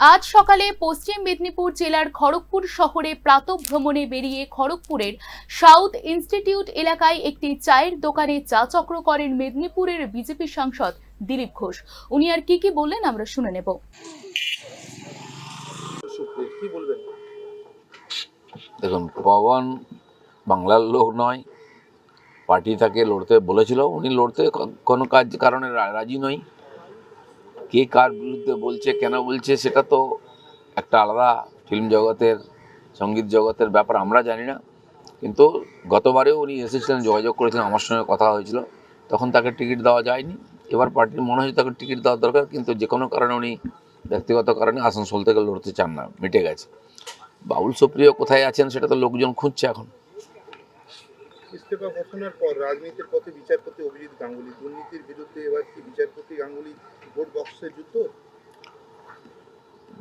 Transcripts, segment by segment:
আজ সকালে পশ্চিম মেদিনীপুর জেলার খড়গপুর শহরে প্রাতঃভ্রমণে বেরিয়ে খড়গপুরের সাউথ ইনস্টিটিউট এলাকায় একটি চায়ের দোকানে চা চক্র করেন মেদিনীপুরের বিজেপি সাংসদ দিলীপ ঘোষ। উনি আর কি কি বললেন আমরা শুনে নেব। সুপ্রিয় কি বলবেন? দেখুন পবন বাংলার লোক নয় পার্টি তাকে লড়তে বলেছিল। উনি লড়তে কোনো কাজ কারণে রা- রাজি নয় কে কার বিরুদ্ধে বলছে, কেন বলছে, সেটা তো একটা আলাদা ফিল্ম জগতের, সংগীত জগতের ব্যাপার, আমরা জানি না। কিন্তু গতবারেও উনি এসেছিলেন, যোগাযোগ করেছিলেন, আমার সঙ্গে কথা হয়েছিল। তখন তাকে টিকিট দেওয়া যায়নি। এবার পার্টির মনে হয় তাকে টিকিট দেওয়া দরকার, কিন্তু যে কোনো কারণে উনি ব্যক্তিগত কারণে আসানসোল থেকে লড়তে চান না, মিটে গেছে। বাউল সুপ্রিয় কোথায় আছেন, সেটা তো লোকজন খুঁজছে এখন। ইস্তফা ঘোষণার পর রাজনীতির পথে বিচারপতি অভিজিৎ গাঙ্গুলি, দুর্নীতির বিরুদ্ধে এবার কি বিচারপতি গাঙ্গুলি ভোট বক্সের যুদ্ধ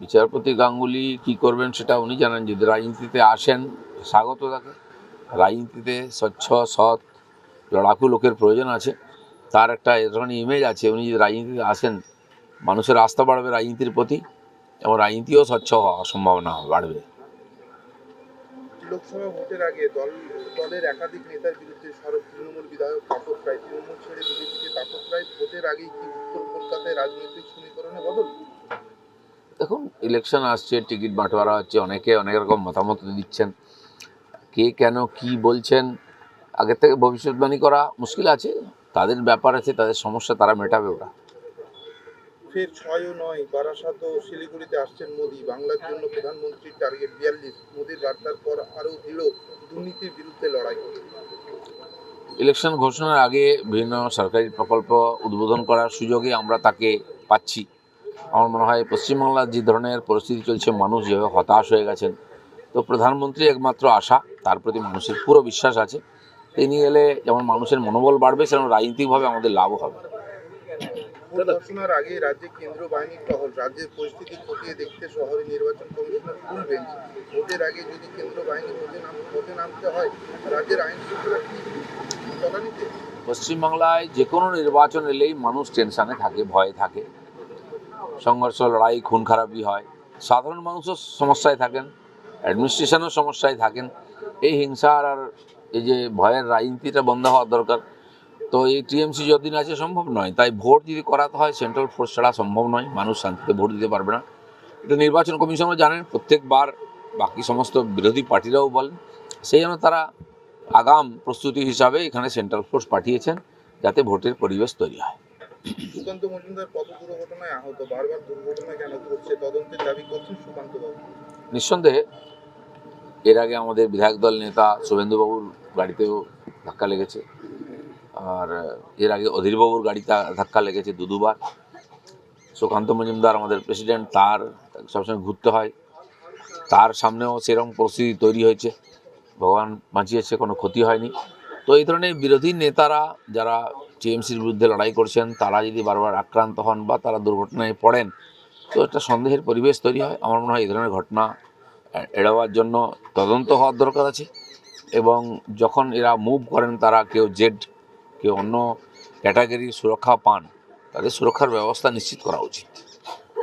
বিচারপতি গাঙ্গুলি কি করবেন সেটা উনি জানেন, যদি রাজনীতিতে আসেন, স্বাগত তাকে। রাজনীতিতে স্বচ্ছ, সৎ, লড়াকু লোকের প্রয়োজন আছে। তার একটা এ ধরনের ইমেজ আছে, উনি যদি রাজনীতিতে আসেন, মানুষের আস্থা বাড়বে রাজনীতির প্রতি এবং রাজনীতিও স্বচ্ছ হওয়ার সম্ভাবনা বাড়বে। লোকসভা ভোটের আগে দল, দলের একাধিক নেতার বিরুদ্ধে সরব তৃণমূল বিধায়ক তাপস রায় তৃণমূল ছেড়ে বিজেপিতে তাপস রায় ভোটের আগেই কি উত্তর কলকাতায় রাজনৈতিক সমীকরণে বদল? দেখুন ইলেকশন আসছে টিকিট বাঁটোয়ারা হচ্ছে, অনেকে অনেক রকম মতামত দিচ্ছেন। কে কেন কি বলছেন, আগের থেকে ভবিষ্যৎবাণী করা মুশকিল আছে। তাদের ব্যাপার আছে, তাদের সমস্যা, তারা মেটাবে ওরা। ফের ছয় ও নয় বারাসাত ও শিলিগুড়িতে আসছেন মোদি। বাংলার জন্য প্রধানমন্ত্রীর টার্গেট বিয়াল্লিশ। মোদির বার্তার পর আরও দৃঢ় দুর্নীতির বিরুদ্ধে লড়াই। ইলেকশন ঘোষণার আগে বিভিন্ন সরকারি প্রকল্প উদ্বোধন করার সুযোগে আমরা তাকে পাচ্ছি। আমার মনে হয় পশ্চিমবাংলার যে ধরনের পরিস্থিতি চলছে, মানুষ যেভাবে হতাশ হয়ে গেছেন, তো প্রধানমন্ত্রী একমাত্র আশা, তার প্রতি মানুষের পুরো বিশ্বাস আছে। তিনি এলে যেমন মানুষের মনোবল বাড়বে, সেরকম রাজনৈতিকভাবে আমাদের লাভও হবে। ভোট ঘোষণার আগে রাজ্যে কেন্দ্রীয় বাহিনীর টহল রাজ্যের পরিস্থিতি খতিয়ে দেখতে শহরে নির্বাচন কমিশনার ফুল বেঞ্চ। ভোটের আগে যদি কেন্দ্র বাহিনী ভোটে নাম ভোটে নামতে হয় রাজ্যের আইন শৃঙ্খলা কি তদানীতে। পশ্চিমবাংলায় যে কোনো নির্বাচন এলেই মানুষ টেনশানে থাকে ভয়ে থাকে। সংঘর্ষ লড়াই খুন খারাপি হয়। সাধারণ মানুষও সমস্যায় থাকেন অ্যাডমিনিস্ট্রেশনও সমস্যায় থাকেন। এই হিংসার আর এই যে ভয়ের রাজনীতিটা বন্ধ হওয়ার দরকার তো এই টিএমসি যতদিন আছে সম্ভব নয়। তাই ভোট যদি করাতে হয় সেন্ট্রাল ফোর্স ছাড়া সম্ভব নয়। মানুষ শান্তিতে ভোট দিতে পারবে না। এটা নির্বাচন কমিশনও জানেন প্রত্যেকবার বাকি সমস্ত বিরোধী পার্টিরাও বলেন সেই জন্য তারা আগাম প্রস্তুতি হিসাবে এখানে সেন্ট্রাল ফোর্স পাঠিয়েছেন যাতে ভোটের পরিবেশ তৈরি হয়। সুকান্ত মজুমদার পথ দুর্ঘটনায় আহত বারবার দুর্ঘটনা কেন ঘটছে তদন্তের দাবি করছেন সুকান্ত নিঃসন্দেহে এর আগে আমাদের বিধায়ক দল নেতা শুভেন্দুবাবুর গাড়িতেও ধাক্কা লেগেছে। আর, এর আগে অধীরবাবুর গাড়িতে ধাক্কা লেগেছে দু দুবার। সুকান্ত মজুমদার আমাদের প্রেসিডেন্ট তার সবসময় ঘুরতে হয়। তার সামনেও সেরকম পরিস্থিতি তৈরি হয়েছে। ভগবান বাঁচিয়েছে, কোনো ক্ষতি হয়নি। তো এই ধরনের বিরোধী নেতারা যারা টিএমসির বিরুদ্ধে লড়াই করছেন, তারা যদি বারবার আক্রান্ত হন বা তারা দুর্ঘটনায় পড়েন, তো একটা সন্দেহের পরিবেশ তৈরি হয়। আমার মনে হয় এই ধরনের ঘটনা এড়াবার জন্য তদন্ত হওয়ার দরকার আছে। এবং যখন এরা মুভ করেন, তারা কেউ জেড কেউ অন্য ক্যাটাগরির সুরক্ষা পান তাদের সুরক্ষার ব্যবস্থা নিশ্চিত করা উচিত